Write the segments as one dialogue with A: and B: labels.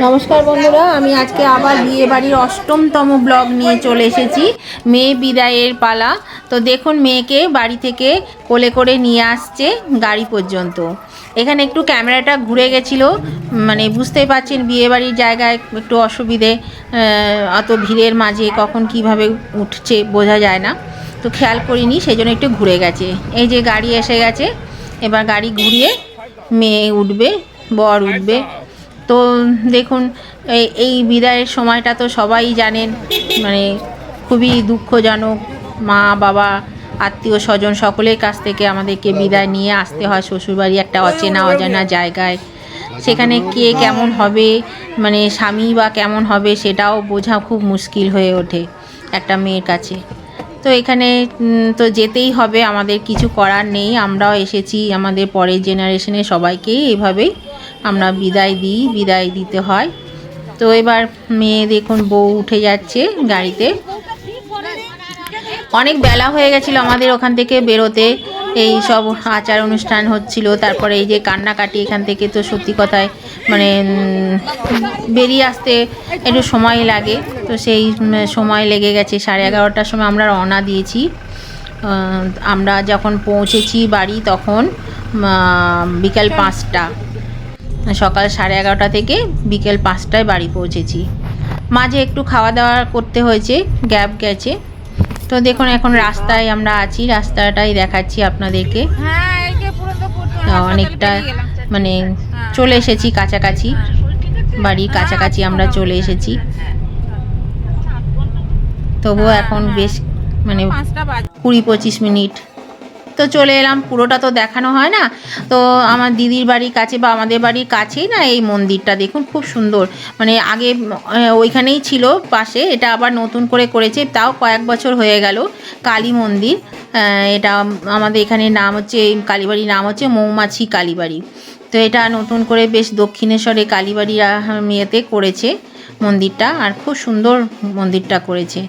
A: নমস্কার বন্ধুরা, আমি আজকে আবার বিয়ে বাড়ির অষ্টমতম ব্লগ নিয়ে চলে এসেছি, মেয়ে বিদায়ের পালা। তো দেখুন, মেয়েকে বাড়ি থেকে কোলে করে নিয়ে আসছে গাড়ি পর্যন্ত। এখানে একটু ক্যামেরাটা ঘুরে গেছিল মানে বুঝতেই পারছেন বিয়ে বাড়ির জায়গায় একটু অসুবিধে অত ভিড়ের মাঝে কখন কীভাবে উঠছে বোঝা যায় না। তো খেয়াল করিনি সেই জন্য একটু ঘুরে গেছে। এই যে গাড়ি এসে গেছে, এবার গাড়ি ঘুরিয়ে মেয়ে উঠবে, বর উঠবে। তো দেখুন, এই বিদায়ের সময়টা তো সবাই জানেন মানে খুবই দুঃখজনক। মা, বাবা, আত্মীয় স্বজন সকলের কাছ থেকে আমাদেরকে বিদায় নিয়ে আসতে হয় শ্বশুরবাড়ি একটা অচেনা, অজানা জায়গায়। সেখানে কে কেমন হবে মানে স্বামী বা কেমন হবে সেটাও বোঝা খুব মুশকিল হয়ে ওঠে একটা মেয়ের কাছে। তো এখানে তো যেতেই হবে, আমাদের কিছু করার নেই। আমরাও এসেছি আমাদের পরের জেনারেশনে সবাইকেই এভাবেই আমরা বিদায় দিই, বিদায় দিতে হয়। তো এবার মেয়ে দেখুন বউ উঠে যাচ্ছে গাড়িতে। অনেক বেলা হয়ে গেছিল আমাদের ওখান থেকে বেরোতে। এই সব আচার অনুষ্ঠান হচ্ছিল, তারপরে এই যে কান্নাকাটি এখান থেকে তো সত্যি কথায় মানে বেরিয়ে আসতে একটু সময় লাগে। তো সেই সময় লেগে গেছে, সাড়ে এগারোটার সময় আমরা রওনা দিয়েছি। আমরা যখন পৌঁছেছি বাড়ি তখন বিকাল পাঁচটা। সকাল সাড়ে এগারোটা থেকে বিকেল পাঁচটায় বাড়ি পৌঁছেছি। মাঝে একটু খাওয়া দাওয়া করতে হয়েছে গ্যাপ গেছে। তো দেখুন এখন রাস্তায় আমরা আছি রাস্তাটাই দেখাচ্ছি আপনাদেরকে।
B: হ্যাঁ
A: অনেকটা মানে চলে এসেছি কাছাকাছি বাড়ির কাছাকাছি আমরা চলে এসেছি। তবুও এখন বেশ মানে কুড়ি পঁচিশ মিনিট। তো চলে এলাম। পুরোটা তো দেখানো হয় না। তো আমার দিদির বাড়ির কাছে বা আমাদের বাড়ির কাছেই না এই মন্দিরটা। দেখুন, খুব সুন্দর। মানে আগে ওইখানেই ছিল পাশে। এটা আবার নতুন করে করেছে। তাও কয়েক বছর হয়ে গেল কালী মন্দির। এটা আমাদের এখানে নাম হচ্ছে কালীবাড়ির নাম হচ্ছে মৌমাছি কালীবাড়ি। তো এটা নতুন করে বেশ দক্ষিণেশ্বরে কালীবাড়ি ইয়েতে করেছে। মন্দিরটা আর খুব সুন্দর মন্দিরটা করেছে।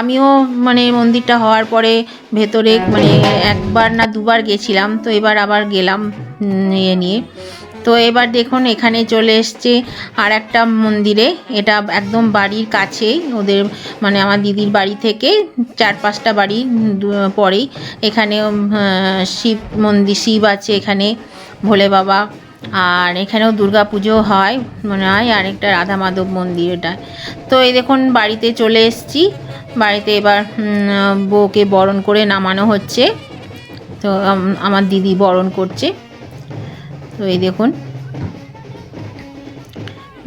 A: আমিও মানে মন্দিরটা হওয়ার পরে ভেতরে মানে একবার না দুবার গেছিলাম, তো এবার আবার গেলাম ইয়ে নিয়ে। তো এবার দেখুন, এখানে চলে এসছে আর একটা মন্দিরে। এটা একদম বাড়ির কাছেই, ওদের মানে আমার দিদির বাড়ি থেকে চার পাঁচটা বাড়ি পরেই। এখানে শিব মন্দির, শিব আছে এখানে, ভোলে বাবা আর এখানেও দুর্গা পুজো হয় মনে হয়, আর একটা রাধা মাধব মন্দির এটা তো এই দেখুন, বাড়িতে চলে এসেছি। বাড়িতে এবার বউকে বরণ করে নামানো হচ্ছে। তো আমার দিদি বরণ করছে। তো এই দেখুন,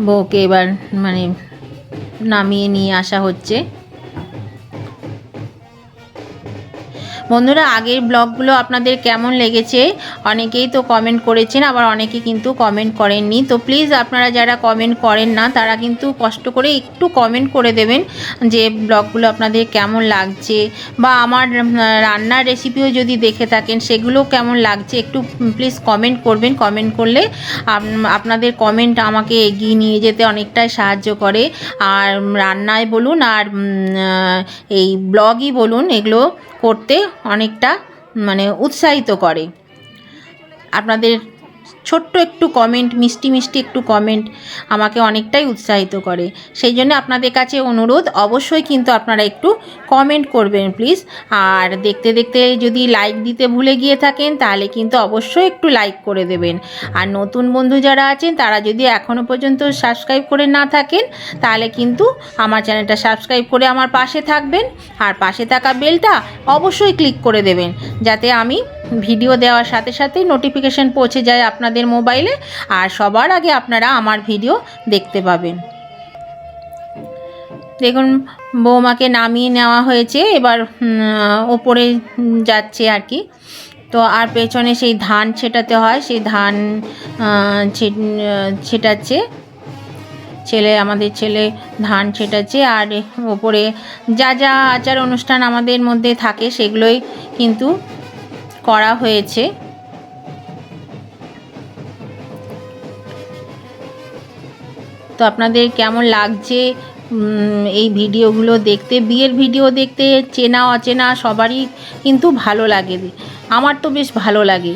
A: বউকে এবার মানে নামিয়ে নিয়ে আসা হচ্ছে। বন্ধুরা, আগের ব্লগগুলো আপনাদের কেমন লেগেছে? অনেকেই তো কমেন্ট করেছেন, আবার অনেকে কিন্তু কমেন্ট করেননি। তো প্লিজ আপনারা যারা কমেন্ট করেন না, তারা কিন্তু কষ্ট করে একটু কমেন্ট করে দেবেন যে ব্লগগুলো আপনাদের কেমন লাগছে। বা আমার রান্নার রেসিপিও যদি দেখে থাকেন, সেগুলো কেমন লাগছে, একটু প্লিজ কমেন্ট করবেন। কমেন্ট করলে আপনাদের কমেন্ট আমাকে এগিয়ে নিয়ে যেতে অনেকটাই সাহায্য করে। আর রান্নায় বলুন, আর এই ব্লগই বলুন, এগুলো করতে অনেকটা মানে উৎসাহিত করে। আপনাদের ছোট্ট একটু কমেন্ট মিষ্টি মিষ্টি একটু কমেন্ট আমাকে অনেকটাই উৎসাহিত করে। সেই জন্য আপনাদের কাছে অনুরোধ, অবশ্যই কিন্তু আপনারা একটু কমেন্ট করবেন প্লিজ আর দেখতে দেখতে যদি লাইক দিতে ভুলে গিয়ে থাকেন, তাহলে কিন্তু অবশ্যই একটু লাইক করে দেবেন। আর নতুন বন্ধু যারা আছেন, তারা যদি এখনও পর্যন্ত সাবস্ক্রাইব করে না থাকেন, তাহলে কিন্তু আমার চ্যানেলটা সাবস্ক্রাইব করে আমার পাশে থাকবেন। আর পাশে থাকা বেলটা অবশ্যই ক্লিক করে দেবেন, যাতে আমি ভিডিও দেওয়ার সাথে সাথেই নোটিফিকেশান পৌঁছে যায় আপনাদের মোবাইলে আর সবার আগে আপনারা আমার ভিডিও দেখতে পাবেন। দেখুন, বৌমাকে নামিয়ে নেওয়া হয়েছে। এবার ওপরে যাচ্ছে আর কি। তো আর পেছনে সেই ধান ছেটাতে হয়। সেই ধান ছেটাচ্ছে। ছেলে, আমাদের ছেলে ধান ছেটাচ্ছে। আর ওপরে যা যা আচার অনুষ্ঠান আমাদের মধ্যে থাকে, সেগুলোই কিন্তু করা হয়েছে। তো আপনাদের কেমন লাগছে এই ভিডিওগুলো দেখতে? বিয়ের ভিডিও দেখতে চেনা, অচেনা সবারই কিন্তু ভালো লাগে। আমার তো বেশ ভালো লাগে।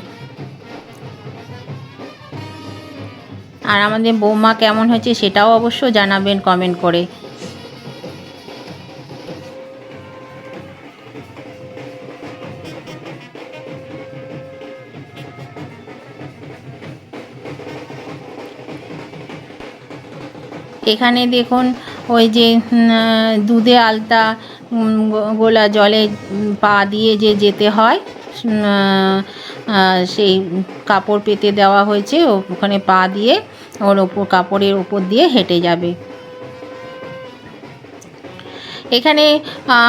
A: আর আমাদের বৌমা কেমন হয়েছে সেটাও অবশ্য জানাবেন কমেন্ট করে। এখানে দেখুন ওই যে দুধে আলতা গোলা জলে পা দিয়ে যে যেতে হয় সেই কাপড় পেতে দেওয়া হয়েছে, ওখানে পা দিয়ে ওর ওপর, কাপড়ের ওপর দিয়ে হেঁটে যাবে। এখানে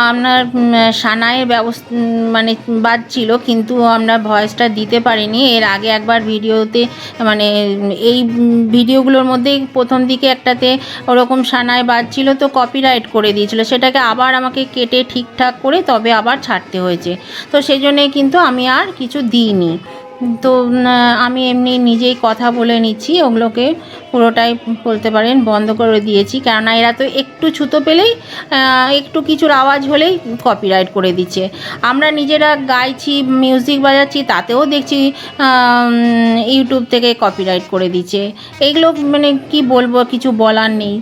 A: আপনার উম, সানাইয়ের ব্যবস্থা মানে বাজছিল কিন্তু আমরা ভয়েসটা দিতে পারিনি। এর আগে একবার ভিডিওতে মানে এই ভিডিওগুলোর মধ্যেই প্রথম দিকে একটাতে ওরকম সানাই বাজছিল তো কপিরাইট করে দিয়েছিল। সেটাকে আবার আমাকে কেটে ঠিকঠাক করে তবে আবার ছাড়তে হয়েছে। তো সেই জন্যে কিন্তু আমি আর কিছু দিইনি। তো আমি এমনি নিজেই কথা বলে নিচ্ছি, ওগুলোকে পুরোটাই বলতে পারেন, বন্ধ করে দিয়েছি। কেননা এরা তো একটু ছুতো পেলেই একটু কিছুর আওয়াজ হলেই কপিরাইট করে দিচ্ছে। আমরা নিজেরা গাইছি মিউজিক বাজাচ্ছি, তাতেও দেখছি ইউটিউব থেকে কপিরাইট করে দিচ্ছে। এইগুলো মানে কি বলব, কিছু বলার নেই।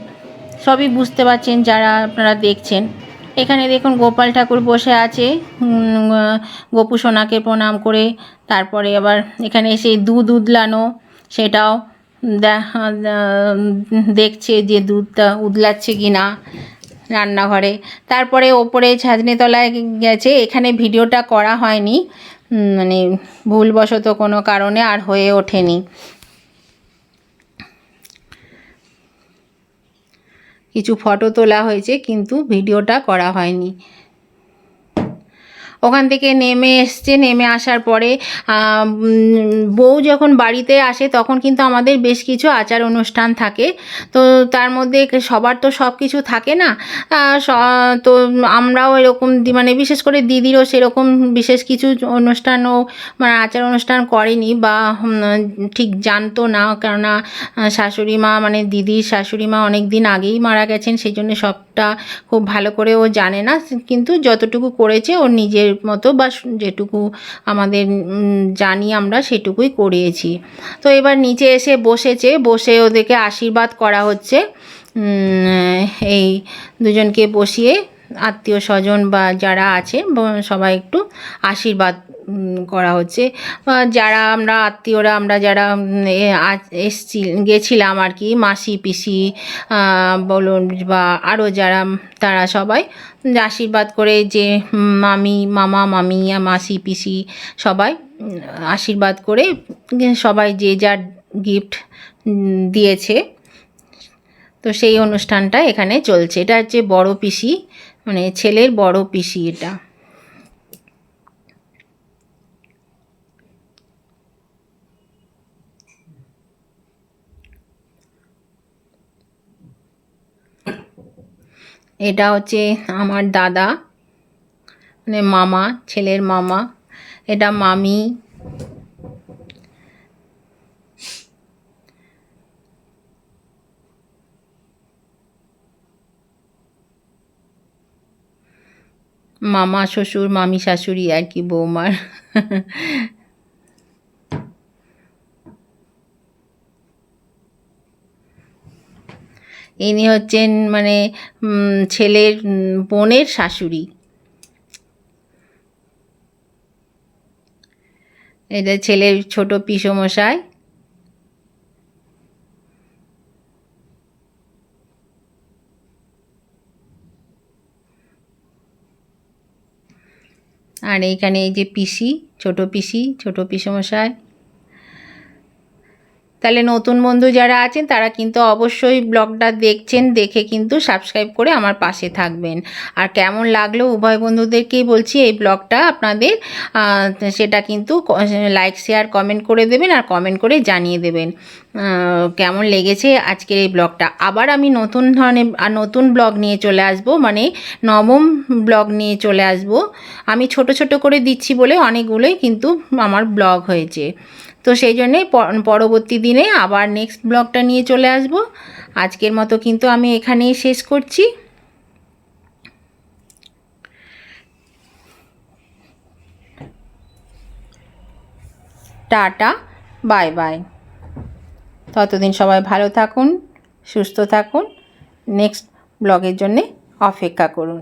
A: সবই বুঝতে পারছেন, যারা আপনারা দেখছেন। এখানে দেখুন গোপাল ঠাকুর বসে আছে গোপু সোনাকে প্রণাম করে, তারপরে আবার এখানে সেই দুধ উদলানো, সেটাও দেখা দেখছে যে দুধটা উদলাচ্ছে কি না রান্নাঘরে। তারপরে ওপরে ছাজনে তলায় গেছে, এখানে ভিডিওটা করা হয়নি মানে ভুলবশত কোনো কারণে আর হয়ে ওঠেনি। কিছু ফটো তোলা হয়েছে কিন্তু ভিডিওটা করা হয়নি। ওখান থেকে নেমে এসছে, নেমে আসার পরে বউ যখন বাড়িতে আসে তখন কিন্তু আমাদের বেশ কিছু আচার অনুষ্ঠান থাকে। তো তার মধ্যে সবার তো সব কিছু থাকে না। তো আমরাও এরকম মানে বিশেষ করে দিদিরও সেরকম বিশেষ কিছু অনুষ্ঠানও মানে আচার অনুষ্ঠান করেনি বা ঠিক জানতো না। কেননা শাশুড়ি মা মানে দিদির শাশুড়ি মা অনেক দিন আগেই মারা গেছেন, সেই জন্য সবটা খুব ভালো করে ও জানে না, কিন্তু যতটুকু করেছে ওর নিজের মতো বা যেটুকু আমাদের জানি আমরা সেটুকুই করিয়েছি। তো এবার নিচে এসে বসেছে, বসে ওদেরকে আশীর্বাদ করা হচ্ছে এই দুজনকে বসিয়ে আত্মীয় স্বজন বা যারা আছে সবাই একটু আশীর্বাদ করা হচ্ছে। যারা আমরা আত্মীয়রা, আমরা যারা এসছি, গেছিলাম আর কি, মাসি, পিসি বলুন, বা আরও যারা তারা সবাই আশীর্বাদ করে যে মামি, মামা, মামি, মাসি, পিসি সবাই আশীর্বাদ করে সবাই যে যার গিফট দিয়েছে। তো সেই অনুষ্ঠানটা এখানে চলছে। এটা হচ্ছে বড় পিসি মানে ছেলের বড় পিসি এটা। এটা হচ্ছে আমার দাদা মানে মামা, ছেলের মামা, এটা মামি মামা, শ্বশুর, মামি, শাশুড়ি আর কি বৌমার। ইনি হচ্ছেন মানে ছেলের, বোনের শাশুড়ি। এটা ছেলের ছোট পিসমশাই। আর এইখানে এই যে পিসি ছোট পিসি ছোট পিসমশাই তাহলে নতুন বন্ধু যারা আছেন, তারা কিন্তু অবশ্যই ব্লগটা দেখছেন, দেখে কিন্তু সাবস্ক্রাইব করে আমার পাশে থাকবেন। আর কেমন লাগল উভয় বন্ধুদেরকেই বলছি, এই ব্লগটা আপনাদের সেটা কিন্তু লাইক শেয়ার কমেন্ট করে দেবেন আর কমেন্ট করে জানিয়ে দেবেন। কেমন লেগেছে আজকের এই ব্লগটা? আবার আমি নতুন ধরনের, আর নতুন ব্লগ নিয়ে চলে আসব মানে নবম ব্লগ নিয়ে চলে আসব। আমি ছোট ছোট করে দিচ্ছি বলে অনেকগুলোই কিন্তু আমার ব্লগ হয়েছে। তো সেই জন্যেই পরবর্তী দিনে আবার নেক্সট ব্লগটা নিয়ে চলে আসব। আজকের মতো কিন্তু আমি এখানেই শেষ করছি। Tata, bye bye. ততদিন সবাই ভালো থাকুন, সুস্থ থাকুন নেক্সট ব্লগের জন্যে অপেক্ষা করুন।